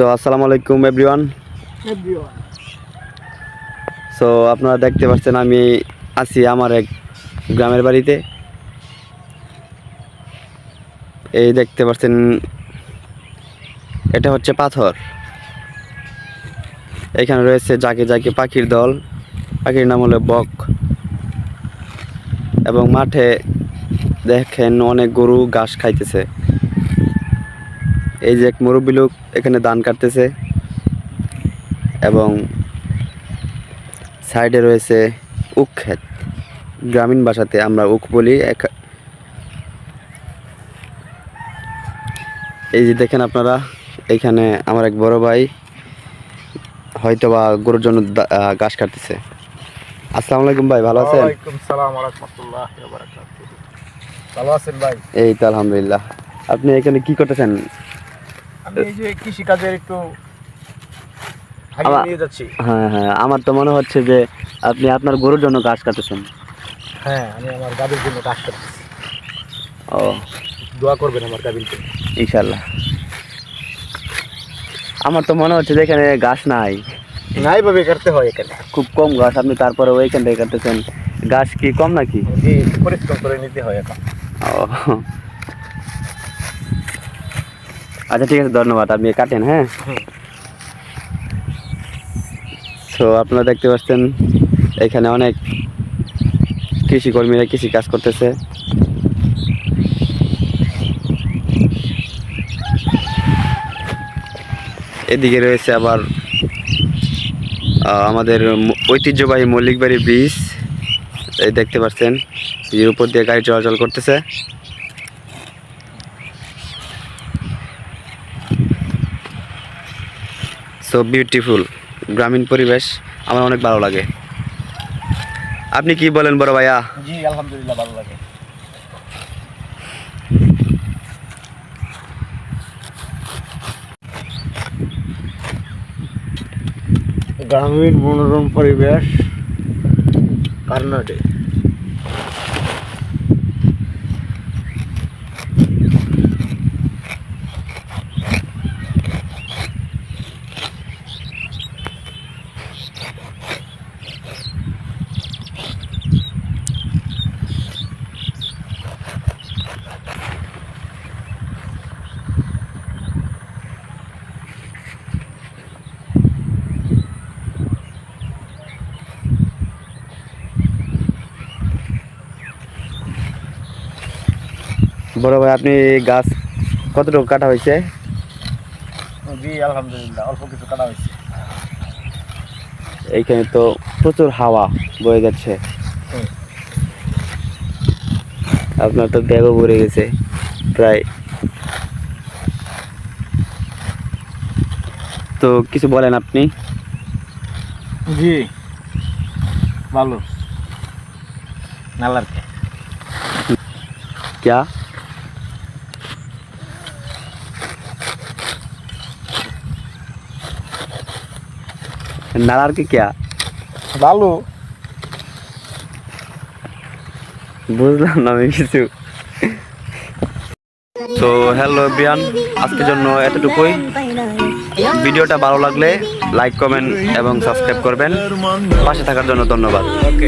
So আসসালামু আলাইকুম everyone so আপনারা দেখতে পাচ্ছেন আমি আছি আমার এক গ্রামের বাড়িতে। এই দেখতে পাচ্ছেন এটা হচ্ছে পাথর। এখানে রয়েছে জাকে জাকে পাখির দল। পাখির নাম হলো বক। এবং মাঠে দেখেন অনেক গরু ঘাস খাইতেছে। এই যে এক মুরব্বী লোক এখানে ধান কাটতেছে এবং সাইডে রয়েছে উক ক্ষেত। গ্রামীণ ভাষাতে আমরা উক বলি এক- এই যে দেখেন আপনারা এখানে আমার এক বড় ভাই হয়তো বা গরুর জন্য ঘাস কাটতেছে। আসসালামু আলাইকুম ভাই আছেন? ভালো আছেন ভাই? এই তো আলহামদুলিল্লাহ। আপনি এখানে কি করতেছেন? আমি এই যে কৃষি একটু আমার- নিয়ে যাচ্ছি। হ্যাঁ হ্যাঁ আমার তো মনে হচ্ছে যে আপনি আপনার গরুর জন্য কাটতেছেন। হ্যাঁ আমি আমার গাভীর জন্য কাজ করতেছি ও। দোয়া করবেন আমার গাভীর ইনশাল্লাহ আমার তো মনে হচ্ছে যে এখানে গাছ নাই। নাই ভাবে করতে হয় এখানে। খুব কম গাছ আপনি তারপরে ওইখান থেকে কাটতেছেন। গাছ কি কম নাকি? পরিশ্রম করে নিতে হয় এখন। ও। আচ্ছা ঠিক আছে, ধন্যবাদ। আপনি কাটেন হ্যাঁ? তো আপনারা দেখতে পাচ্ছেন, এখানে অনেক কৃষি কর্মীরা কৃষি কাজ করতেছে। এদিকে রয়েছে আবার আমাদের ঐতিহ্যবাহী মল্লিকবাড়ি ব্রিজ। এই দেখতে পাচ্ছেন এর উপর দিয়ে গাড়ি চলাচল করতেছে। সো বিউটিফুল গ্রামীণ পরিবেশ আমার অনেক ভালো লাগে। আপনি কি বলেন বড় ভাইয়া? জি আলহামদুলিল্লাহ ভালো লাগে। গ্রামীণ মনোরম পরিবেশ কর্ণাটক বড় ভাই আপনি গাছ কতটুকু কাটা হয়েছে? জি আলহামদুলিল্লাহ অল্প কিছু কাটা হয়েছে। এইখানে তো প্রচুর হাওয়া বয়ে যাচ্ছে। আপনার তো ব্যাগও ভরে গেছে প্রায়। তো কিছু বলেন আপনি? জি ভালো। নালারকে क्या নালার কি क्या ভালো বুঝলাম না আমি কিছু। তো হ্যালো বিয়ান আজকের জন্য এতটুকুই। ভিডিওটা ভালো লাগলে লাইক কমেন্ট এবং সাবস্ক্রাইব করবেন। পাশে থাকার জন্য ধন্যবাদ। ওকে